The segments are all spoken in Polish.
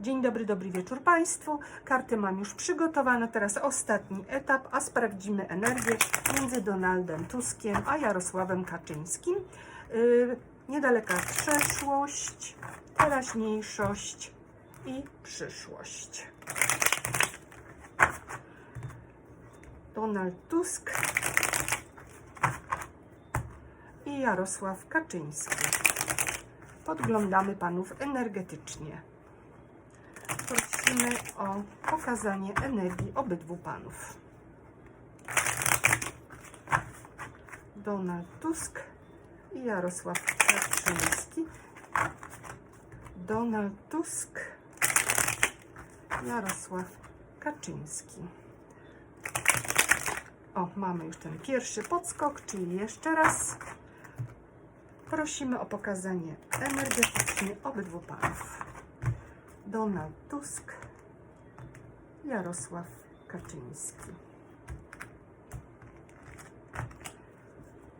Dzień dobry, dobry wieczór Państwu. Karty mam już przygotowane. Teraz ostatni etap, a sprawdzimy energię między Donaldem Tuskiem a Jarosławem Kaczyńskim. Yy, niedaleka przeszłość, teraźniejszość i przyszłość. Donald Tusk i Jarosław Kaczyński. Podglądamy panów energetycznie. Prosimy o pokazanie energii obydwu panów. Donald Tusk i Jarosław Kaczyński. Donald Tusk, Jarosław Kaczyński. O, mamy już ten pierwszy podskok, czyli jeszcze raz prosimy o pokazanie energetycznie obydwu panów. Donald Tusk, Jarosław Kaczyński.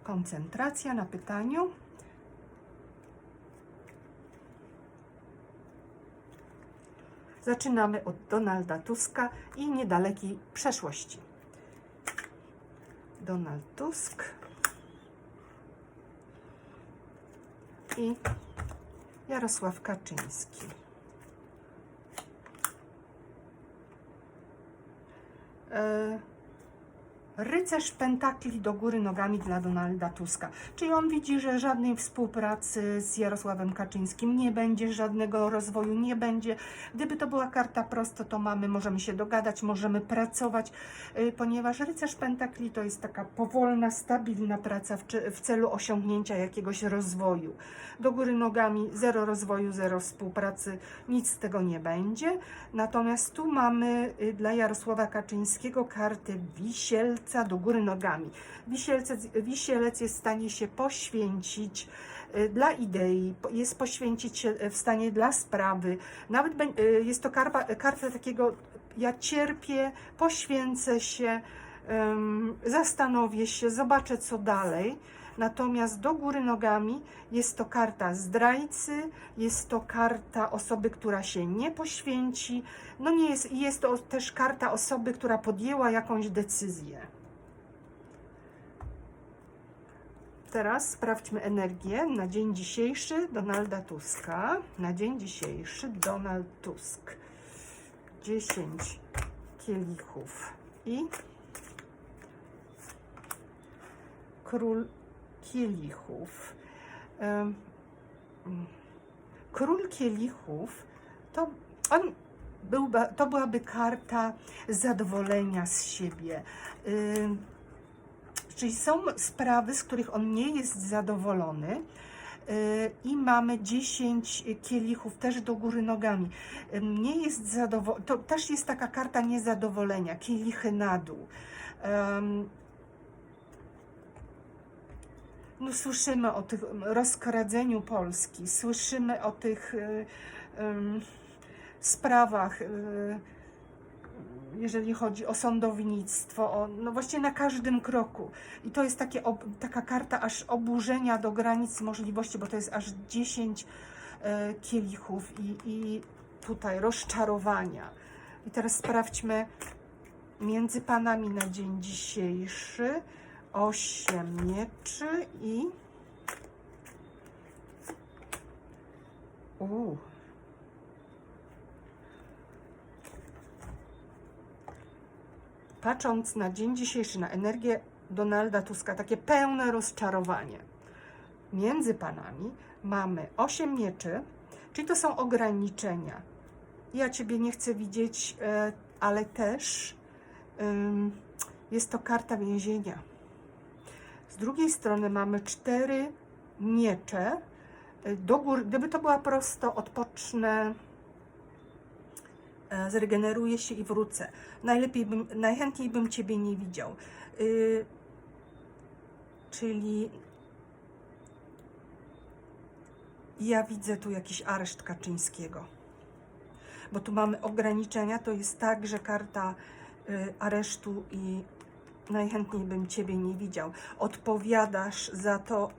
Koncentracja na pytaniu. Zaczynamy od Donalda Tuska i niedalekiej przeszłości. Donald Tusk i Jarosław Kaczyński. E, Rycerz pentakli do góry nogami dla Donalda Tuska. Czyli on widzi, że żadnej współpracy z Jarosławem Kaczyńskim nie będzie, żadnego rozwoju nie będzie. Gdyby to była karta prosto, to mamy, możemy się dogadać, możemy pracować, y, ponieważ rycerz pentakli to jest taka powolna, stabilna praca w, w celu osiągnięcia jakiegoś rozwoju. Do góry nogami zero rozwoju, zero współpracy, nic z tego nie będzie. Natomiast tu mamy y, dla Jarosława Kaczyńskiego kartę wisielca do góry nogami. Wisielec, wisielec jest w stanie się poświęcić y, dla idei, jest poświęcić się y, w stanie dla sprawy. Nawet y, jest to karta, karta takiego ja cierpię, poświęcę się, zastanowię się, zobaczę co dalej. Natomiast do góry nogami jest to karta zdrajcy, jest to karta osoby, która się nie poświęci. No nie jest, jest to też karta osoby, która podjęła jakąś decyzję. Teraz sprawdźmy energię na dzień dzisiejszy Donalda Tuska. Na dzień dzisiejszy Donald Tusk. 10 kielichów i król kielichów. Król kielichów to on byłby, to byłaby karta zadowolenia z siebie. Czyli są sprawy, z których on nie jest zadowolony. Yy, I mamy 10 kielichów też do góry nogami. Nie jest zadowolony. To też jest taka karta niezadowolenia, kielichy na dół. No, słyszymy o tych rozkradzeniu Polski, słyszymy o tych y, ym, sprawach, y, jeżeli chodzi o sądownictwo, o, no właściwie na każdym kroku. I to jest takie, ob, taka karta aż oburzenia do granic możliwości, bo to jest aż 10 e, kielichów i, i tutaj rozczarowania. I teraz sprawdźmy między panami na dzień dzisiejszy. Osiem mieczy i... Uuu. patrząc na dzień dzisiejszy, na energię Donalda Tuska, takie pełne rozczarowanie. Między panami mamy 8 mieczy, czyli to są ograniczenia. Ja Ciebie nie chcę widzieć, e, ale też jest to karta więzienia. Z drugiej strony mamy cztery miecze. e, Do góry, gdyby to była prosto, odpocznę, e, zregeneruję się i wrócę. Najlepiej bym, najchętniej bym Ciebie nie widział. Y, czyli ja widzę tu jakiś areszt Kaczyńskiego. Bo tu mamy ograniczenia, to jest także karta y, aresztu i najchętniej bym Ciebie nie widział. Odpowiadasz za to,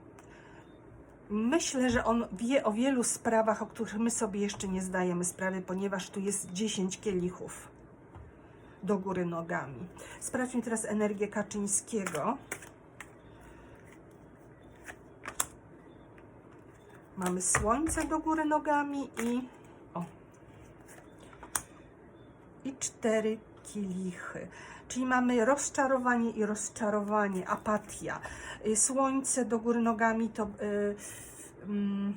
Myślę, że on wie o wielu sprawach, o których my sobie jeszcze nie zdajemy sprawy, ponieważ tu jest 10 kielichów do góry nogami. Sprawdźmy teraz energię Kaczyńskiego. Mamy słońce do góry nogami i o, i cztery kielichy. Czyli mamy rozczarowanie i rozczarowanie, apatia. Y, Słońce do góry nogami to y, mm,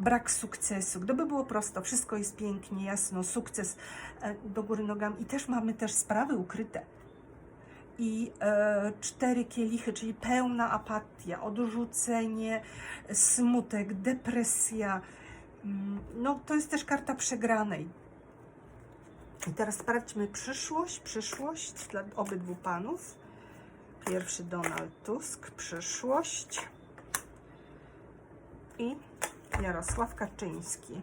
brak sukcesu. Gdyby było prosto, wszystko jest pięknie, jasno, sukces e, do góry nogami. I też mamy też sprawy ukryte. I e, cztery kielichy, czyli pełna apatia, odrzucenie, smutek, depresja. Mm, No, to jest też karta przegranej. I teraz sprawdźmy przyszłość, przyszłość dla obydwu panów. Pierwszy Donald Tusk, przyszłość. I Jarosław Kaczyński.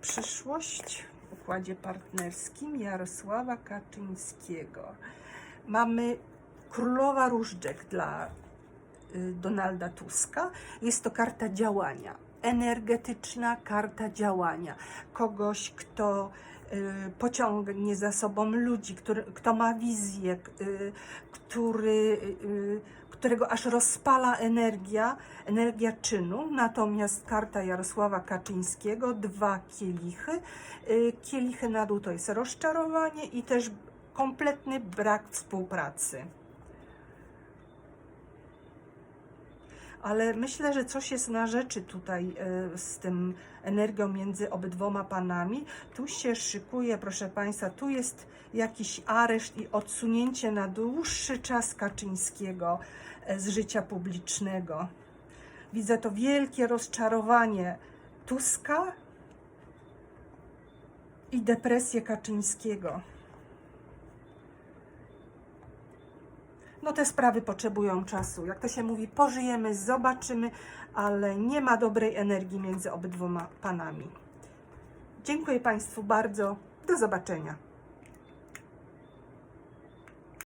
Przyszłość w układzie partnerskim Jarosława Kaczyńskiego. Mamy Królowa Różdżek dla y, Donalda Tuska. Jest to karta działania, energetyczna karta działania. Kogoś, kto y, pociągnie za sobą ludzi, który, kto ma wizję, y, który, y, którego aż rozpala energia, energia czynu. Natomiast karta Jarosława Kaczyńskiego, dwa kielichy. Kielichy na dół to jest rozczarowanie i też kompletny brak współpracy. Ale myślę, że coś jest na rzeczy tutaj e, z tym energią między obydwoma panami. Tu się szykuje, proszę Państwa, tu jest jakiś areszt i odsunięcie na dłuższy czas Kaczyńskiego e, z życia publicznego. Widzę to wielkie rozczarowanie Tuska i depresję Kaczyńskiego. No te sprawy potrzebują czasu. Jak to się mówi, pożyjemy, zobaczymy, ale nie ma dobrej energii między obydwoma panami. Dziękuję Państwu bardzo. Do zobaczenia.